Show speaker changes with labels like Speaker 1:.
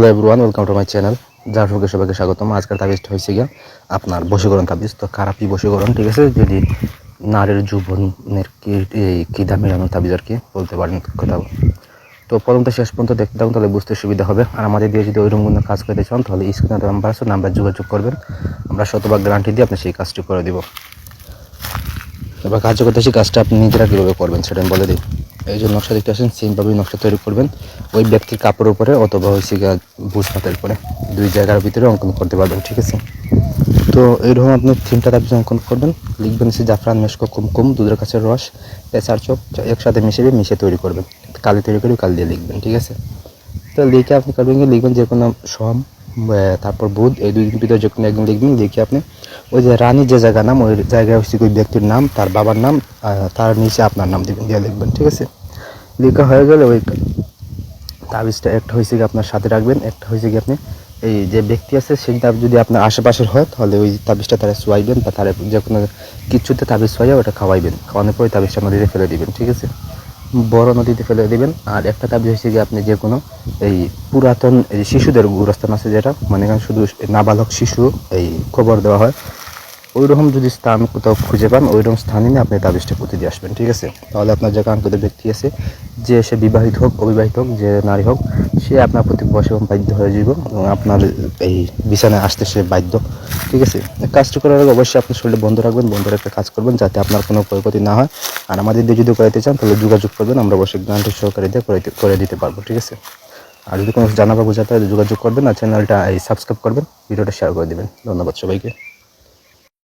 Speaker 1: Hello everyone welcome to my channel যার সঙ্গে সবাইকে স্বাগতম। আজকের তাবিজটা হয়েছে গিয়া আপনার বশীকরণ তাবিজ। তো খারাপই বশীকরণ, ঠিক আছে? যদি নারীর যৌবনের কি এই কিদা মেলানো তাবিজ আর কি বলতে পারেন কথা তো প্রথম তো শেষ পর্যন্ত দেখতে থাকুন, তাহলে বুঝতে সুবিধা হবে। আর আমাদের দিয়ে যদি ওইরকম কোনো কাজ করতে চান, তাহলে স্ক্রিনে নাম্বার আছে নাম্বার যোগাযোগ করবেন। আমরা শতভাগ গ্যারান্টি দিয়ে আপনি সেই কাজটি করে দিব। এবার কার্য করতে সেই কাজটা আপনি নিজেরা কীভাবে করবেন, সেটা আমি বলে দিই। এই যে নকশা দেখতে আসেন সেমভাবেই নকশা তৈরি করবেন। ওই ব্যক্তির কাপড়ের উপরে অথবা হয়েছে বুঝ পাতের উপরে। দুই জায়গার ভিতরে অঙ্কন করতে পারবেন, ঠিক আছে? তো এইরকম আপনি তিনটা তাবিজ অঙ্কন করবেন। লিখবেন সে জাফরান মেশকো কুমকুম, দুধের কাছে রস পেঁচার চোখ একসাথে মিশিয়ে মিশে তৈরি করবেন। কালি তৈরি করে কালি দিয়ে লিখবেন, ঠিক আছে? তো লিখে আপনি করবেন লিখবেন যে কোনো সম তারপর বুধ, এই দুই ভিতরে যে কোনো একদিন লিখবেন, লিখে আপনি ওই যে রানী যে জায়গার নাম, ওই জায়গায় হচ্ছে ওই ব্যক্তির নাম, তার বাবার নাম তার নিচে আপনার নাম দেবেন, দিয়ে লিখবেন, ঠিক আছে? লেখা হয়ে গেলে ওই তাবিজটা একটা হয়েছে কি আপনার সাথে রাখবেন, একটা হয়েছে কি আপনি এই যে ব্যক্তি আছে সেটা যদি আপনার আশেপাশের হয়, তাহলে ওই তাবিজটা তারা সোয়াইবেন বা তারা যে কোনো কিছুতে তাবিজ সোয়াইয়া ওটা খাওয়াইবেন। খাওয়ানোর পরে তাবিজটা নদীতে ফেলে দিবেন, ঠিক আছে? বড় নদীতে ফেলে দিবেন। আর একটা তাবিজ হয়েছে কি আপনি যে কোনো এই পুরাতন এই শিশুদের গুরস্থান আছে যেটা মানে শুধু নাবালক শিশু এই খবর দেওয়া হয় ওই রকম যদি স্থান কোথাও খুঁজে পান ওই রকম স্থানে নিয়ে আপনি তাবিজটা পুঁতে দিয়ে আসবেন, ঠিক আছে? তাহলে আপনার যে কাঙ্ক্ষিত ব্যক্তি আছে, যে সে বিবাহিত হোক, অবিবাহিত হোক, যে নারী হোক, সে আপনার প্রতি বসে এবং বাধ্য হয়ে যাব এবং আপনার এই বিছানায় আসতে সে বাধ্য, ঠিক আছে? কাজটা করার আগে অবশ্যই আপনার শরীরে বন্ধ রাখবেন বন্ধ রেখে কাজ করবেন যাতে আপনার কোনো ক্ষয়ক্ষতি না হয়। আর আমাদের দিয়ে যদি করাতে চান, তাহলে যোগাযোগ করবেন, আমরা অবশ্যই গ্রান্টের সহকারে দিয়ে করে দিতে- পারব, ঠিক আছে? আর যদি কোনো জানাবা বোঝাতে হয় যোগাযোগ করবেন আর চ্যানেলটা এই সাবস্ক্রাইব করবেন, ভিডিওটা শেয়ার করে দেবেন। ধন্যবাদ সবাইকে।